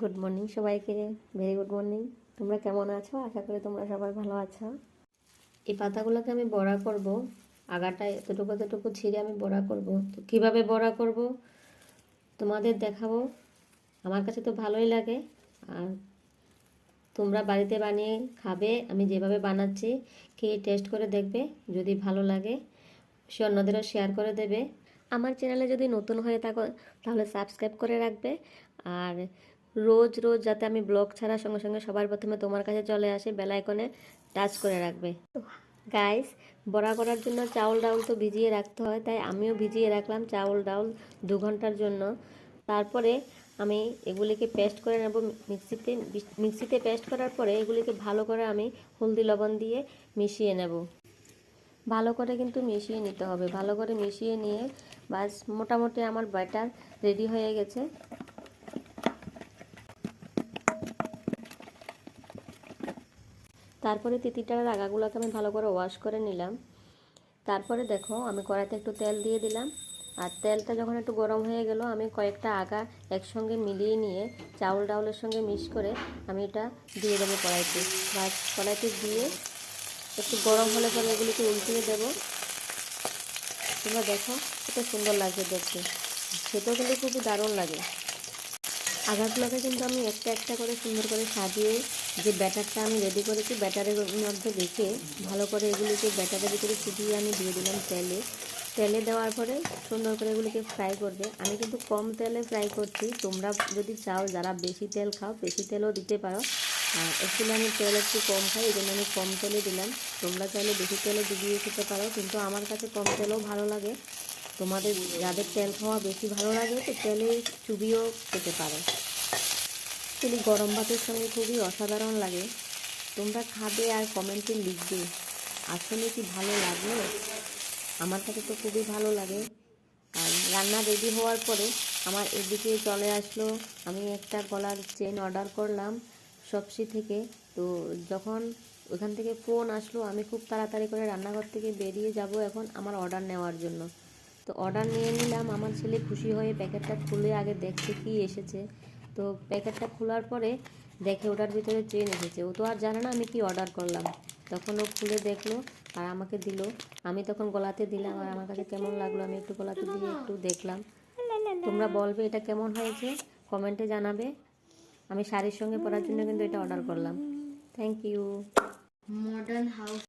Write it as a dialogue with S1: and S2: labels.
S1: Good morning সবাইকে very good morning তোমরা কেমন আছো? আশা করি তোমরা সবাই ভালো আছো। এই পাতাগুলোকে আমি বড়া করব। আগাটা এতটুকু এতটুকু ছিঁড়ে আমি বড়া করব। তো কীভাবে বড়া করব? তোমাদের দেখাবো। আমার কাছে তো ভালোই লাগে। আর তোমরা বাড়িতে বানিয়ে খাবে। আমি যেভাবে বানাচ্ছি খেয়ে টেস্ট করে দেখবে, যদি ভালো লাগে, সে অন্যদেরও শেয়ার করে দেবে। আমার চ্যানেলে যদি নতুন হয়ে থাকো, তাহলে সাবস্ক্রাইব করে রাখবে। আর রোজ রোজ যাতে আমি ব্লগ ছাড়ার সঙ্গে সঙ্গে সবার প্রথমে তোমার কাছে চলে আসে বেলাইকনে টাচ করে রাখবে। গাইস বড়া করার জন্য চাউল, ডাউল তো ভিজিয়ে রাখতে হয়, তাই আমিও ভিজিয়ে রাখলাম চাউল, ডাউল দু ঘণ্টার জন্য। তারপরে আমি এগুলিকে পেস্ট করে নেব মিক্সিতে মিক্সিতে পেস্ট করার পরে এগুলিকে ভালো করে আমি হলদি, লবণ দিয়ে মিশিয়ে নেব। ভালো করে কিন্তু মিশিয়ে নিতে হবে। ভালো করে মিশিয়ে নিয়ে বাস মোটামুটি আমার ব্যাটার রেডি হয়ে গেছে। তারপরে তিতিটার আগাগুলোকে আমি ভালো করে ওয়াশ করে নিলাম। তারপরে দেখো, আমি কড়াইতে একটু তেল দিয়ে দিলাম। আর তেলটা যখন একটু গরম হয়ে গেল, আমি কয়েকটা আগা একসঙ্গে মিলিয়ে নিয়ে চাউল ডাউলের সঙ্গে মিক্স করে আমি এটা দিয়ে দেবো কড়াইতে। বা কড়াইতে দিয়ে একটু গরম হলে পরে এগুলিকে উল্টিয়ে দেবো। তোমরা দেখো, কত সুন্দর লাগছে দেখতে। খেতেও কিন্তু খুবই দারুণ লাগে। আগাগুলোকে কিন্তু আমি একটা একটা করে সুন্দর করে সাজিয়ে যে ব্যাটারটা আমি রেডি করেছি, ব্যাটারের মধ্যে রেখে ভালো করে এগুলিকে ব্যাটারের ভিতরে ফুটিয়ে আমি দিয়ে দিলাম তেলে। তেলে দেওয়ার পরে সুন্দর করে এগুলিকে ফ্রাই করবে। আমি কিন্তু কম তেলে ফ্রাই করছি। তোমরা যদি চাও, যারা বেশি তেল খাও, বেশি তেলও দিতে পারো। অ্যাকচুয়ালি আমি তেল একটু কম খাই, এই জন্য আমি কম তেলে দিলাম। তোমরা চাইলে বেশি তেলে ডুবিয়ে খেতে পারো, কিন্তু আমার কাছে কম তেলও ভালো লাগে। তোমাদের যাদের তেল খাওয়া বেশি ভালো লাগে তো তেলে চুবিও খেতে পারো। অ্যাকচুয়ালি গরম ভাতের সঙ্গে খুবই অসাধারণ লাগে। তোমরা খাবে আর কমেন্টে লিখবে, আসলে কি ভালো লাগল? আমার কাছে তো খুবই ভালো লাগে। আর রান্না রেডি হওয়ার পরে আমার এদিকে চলে আসলো। আমি একটা গলার চেন অর্ডার করলাম সবসি থেকে। তো যখন ওখান থেকে ফোন আসলো, আমি খুব তাড়াতাড়ি করে রান্নাঘর থেকে বেরিয়ে যাব এখন আমার অর্ডার নেওয়ার জন্য। তো অর্ডার নিয়ে নিলাম। আমার ছেলে খুশি হয়ে প্যাকেটটা খুলে আগে দেখছে কি এসেছে। তো প্যাকেটটা খোলার পরে দেখে ওটার ভিতরে চেন এসেছে। ও তো আর জানে না আমি কি অর্ডার করলাম। তখন ও খুলে দেখল আর আমাকে দিল। আমি তখন গলাতে দিলাম আর আমার কাছে কেমন লাগল আমি একটু গলাতে দিয়ে একটু দেখলাম। তোমরা বলবে এটা কেমন হয়েছে? কমেন্টে জানাবে। আমি শাড়ির সঙ্গে পরার জন্য কিন্তু এটা অর্ডার করলাম। Thank you
S2: modern house